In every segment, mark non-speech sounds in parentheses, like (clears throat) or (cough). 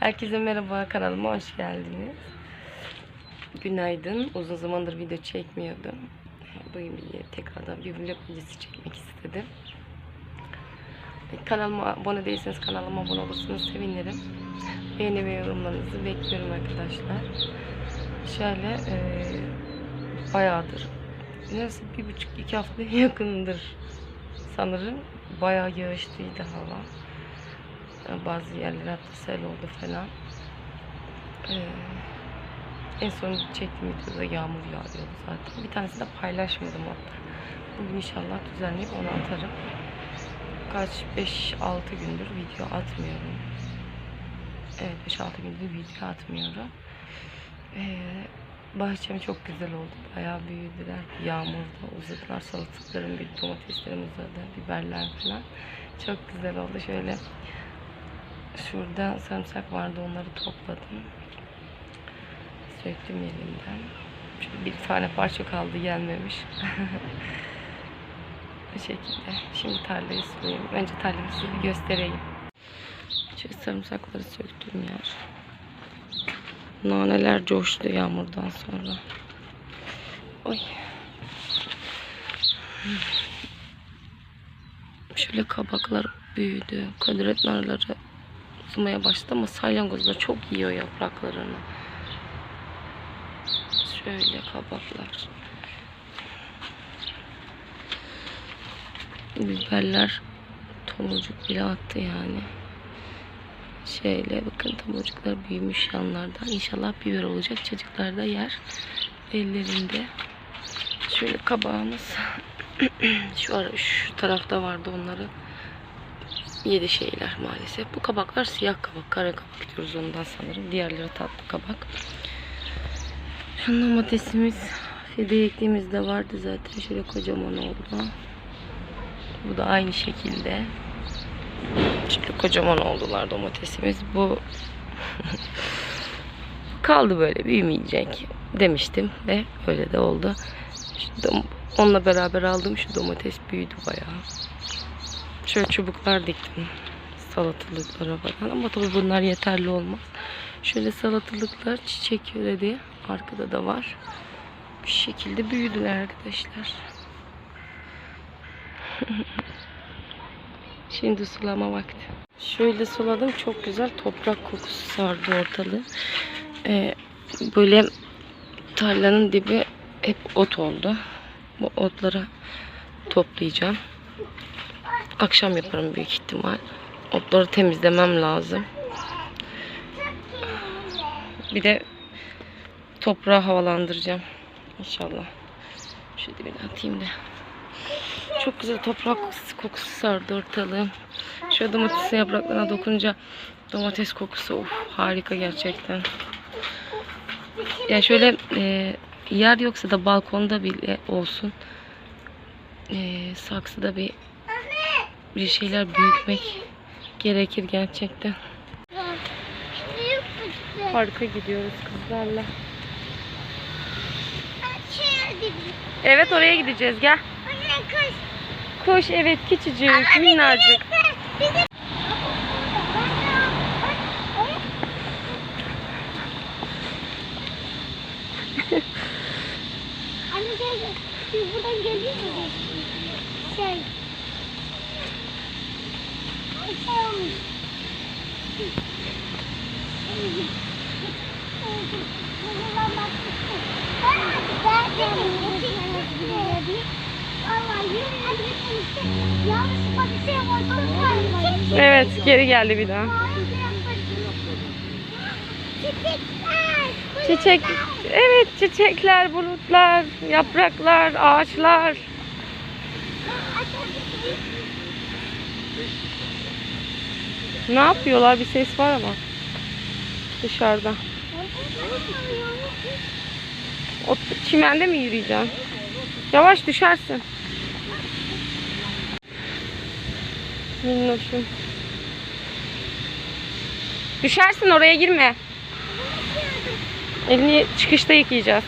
Herkese merhaba kanalıma hoş geldiniz. Günaydın. Uzun zamandır video çekmiyordum. Bugün bir tekrardan bir vlog videosu çekmek istedim. Kanalıma abone değilseniz kanalıma abone olursanız sevinirim. Beğeni ve yorumlarınızı bekliyorum arkadaşlar. Şöyle eee bayağıdır. Neresi bir buçuk iki haftaya (laughs) yakındır sanırım. Bayağı yağışlıydı hava. Bazı yerler hatta sel oldu falan. Ee, en son çektiğim videoda yağmur yağıyordu zaten. Bir tanesini de paylaşmadım hatta. Bugün inşallah düzenleyip onu atarım. Kaç 5-6 gündür video atmıyorum. Evet 5-6 gündür video atmıyorum. Ee, bahçem çok güzel oldu. Bayağı büyüdüler. Yağmurda uzadılar. Salatalıklarım bir domateslerim uzadı. Biberler falan. Çok güzel oldu. Şöyle Şurada sarımsak vardı onları topladım. Söktüm elimden. Şöyle bir tane parça kaldı gelmemiş. (laughs) Bu şekilde. Şimdi tarlayı sulayayım. Önce tarlayı size göstereyim. Şöyle sarımsakları söktüğüm yer. Naneler coştu yağmurdan sonra. Oy. Şöyle kabaklar büyüdü. Kudret narları uzamaya başladı ama salyangozlar çok yiyor yapraklarını. Şöyle kabaklar. Biberler tomurcuk bile attı yani. Şöyle bakın tomurcuklar büyümüş yanlardan. İnşallah biber olacak. Çocuklar da yer. Ellerinde. Şöyle kabağımız. (clears throat) şu ara şu tarafta vardı onları yedi şeyler maalesef. Bu kabaklar siyah kabak, kara kabak diyoruz ondan sanırım. Diğerleri tatlı kabak. Şu domatesimiz fide ektiğimizde vardı zaten. Şöyle kocaman oldu. Bu da aynı şekilde. Şöyle kocaman oldular domatesimiz. Bu (laughs) kaldı böyle büyümeyecek demiştim ve öyle de oldu. Onunla beraber aldığım şu domates büyüdü bayağı. Şöyle çubuklar diktim. Salatalıklara falan ama tabii bunlar yeterli olmaz. Şöyle salatalıklar çiçek diye arkada da var. Bir şekilde büyüdüler arkadaşlar. (laughs) Şimdi sulama vakti. Şöyle suladım. Çok güzel toprak kokusu sardı ortalığı. Ee, böyle tarlanın dibi hep ot oldu. Bu otları toplayacağım. Akşam yaparım büyük ihtimal. Otları temizlemem lazım. Bir de toprağı havalandıracağım. İnşallah. Şu dibine atayım da. Çok güzel toprak kokusu, sardı ortalığı. Şu domatesin yapraklarına dokununca domates kokusu of, harika gerçekten. Ya şöyle e, yer yoksa da balkonda bile olsun. E, saksıda bir bir şeyler büyütmek gerekir gerçekten. Parka gidiyoruz kızlarla. Evet oraya gideceğiz gel. Koş evet küçücük minnacık. Anne şey, biz buradan geliyor mu? Şey. Evet geri geldi bir daha. Çiçek, evet çiçekler, bulutlar, yapraklar, ağaçlar. Ne yapıyorlar? Bir ses var ama. Dışarıda. O çimende mi yürüyeceksin? Yavaş düşersin. Minnoşum. Düşersin oraya girme. Elini çıkışta yıkayacağız.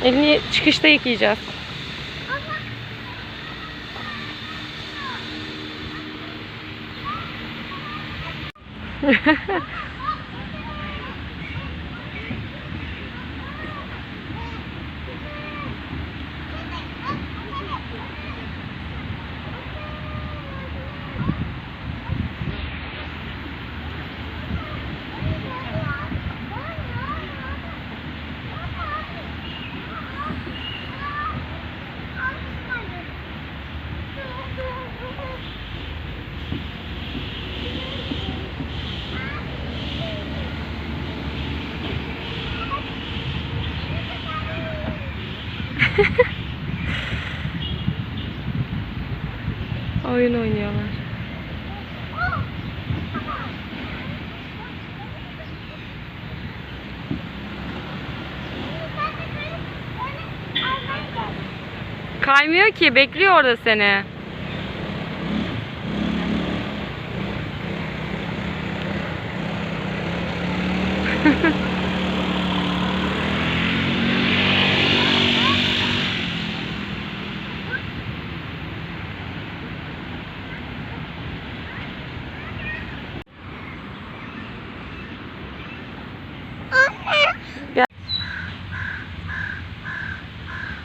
Elini çıkışta yıkayacağız. (laughs) (laughs) Oyun oynuyorlar. Kaymıyor ki bekliyor orada seni.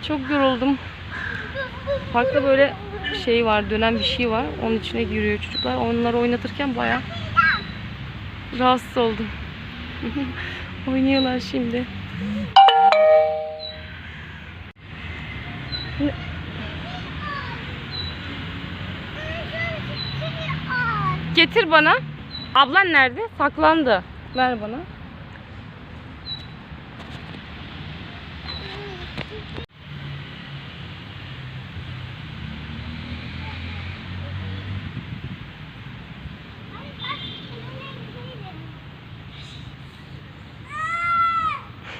Çok yoruldum. Parkta böyle şey var, dönen bir şey var. Onun içine giriyor çocuklar. Onları oynatırken bayağı rahatsız oldum. (laughs) Oynuyorlar şimdi. Getir bana. Ablan nerede? Saklandı. Ver bana.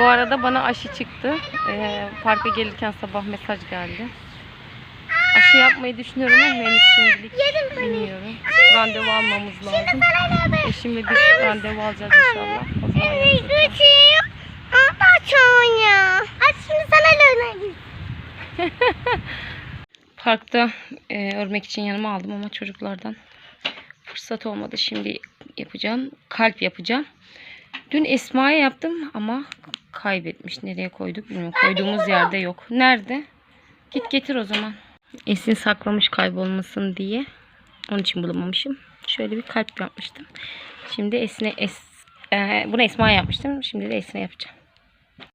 Bu arada bana aşı çıktı. Ee, parka gelirken sabah mesaj geldi. Aşı yapmayı düşünüyorum ama henüz şimdilik bilmiyorum. Randevu almamız lazım. Eşimle bir randevu alacağız inşallah. O zaman. Aç şimdi sana. (laughs) Parkta e, örmek için yanıma aldım ama çocuklardan fırsat olmadı. Şimdi yapacağım. Kalp yapacağım. Dün Esma'ya yaptım ama kaybetmiş. Nereye koyduk bilmiyorum. Koyduğumuz yerde yok. Nerede? Git getir o zaman. Esin saklamış kaybolmasın diye. Onun için bulamamışım. Şöyle bir kalp yapmıştım. Şimdi Esin'e es, e, bunu Esma'ya yapmıştım. Şimdi de Esin'e yapacağım.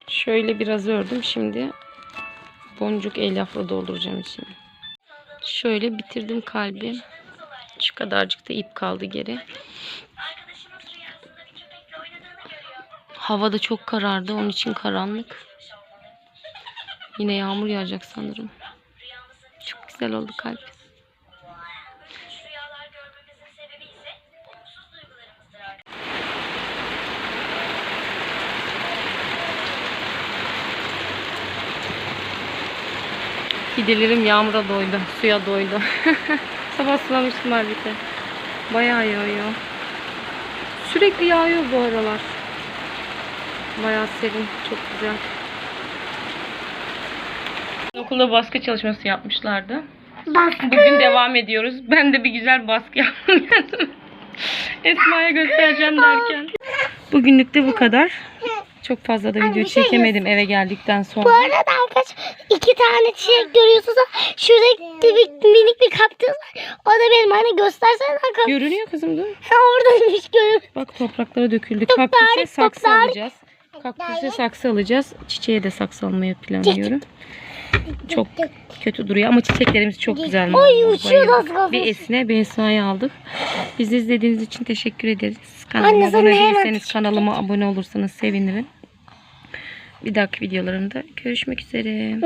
Şöyle biraz ördüm. Şimdi boncuk elyafla dolduracağım içine. Şöyle bitirdim kalbi. Şu kadarcık da ip kaldı geri. Hava da çok karardı. Onun için karanlık. Yine yağmur yağacak sanırım. Çok güzel oldu kalp. Fidelerim yağmura doydu. Suya doydu. (laughs) Sabah sulamıştım halbuki. Bayağı yağıyor. Sürekli yağıyor bu aralar. Bayağı serin. Çok güzel. Okulda baskı çalışması yapmışlardı. Baskı. Bugün devam ediyoruz. Ben de bir güzel baskı (laughs) yaptım. Esma'ya göstereceğim derken. Bugünlük de bu kadar. Çok fazla da video şey çekemedim eve geldikten Bu sonra. arada arkadaşlar iki tane çiçek görüyorsunuz. Şurada bir minik bir kaktüs var. O da benim anne göstersene kaktüs. Görünüyor kızım dur. Ha oradaymış görün. Bak topraklara döküldü. Kaktüse saksı alacağız. Kaktüse saksı alacağız. Çiçeğe de saksı almayı planlıyorum. Çok kötü duruyor ama çiçeklerimiz çok güzel. Oy, uçuyor. Bir Esin'e bir aldık. Bizi izlediğiniz için teşekkür ederiz. Kanalıma abone değilseniz kanalıma abone olursanız sevinirim. Bir dahaki videolarımda görüşmek üzere.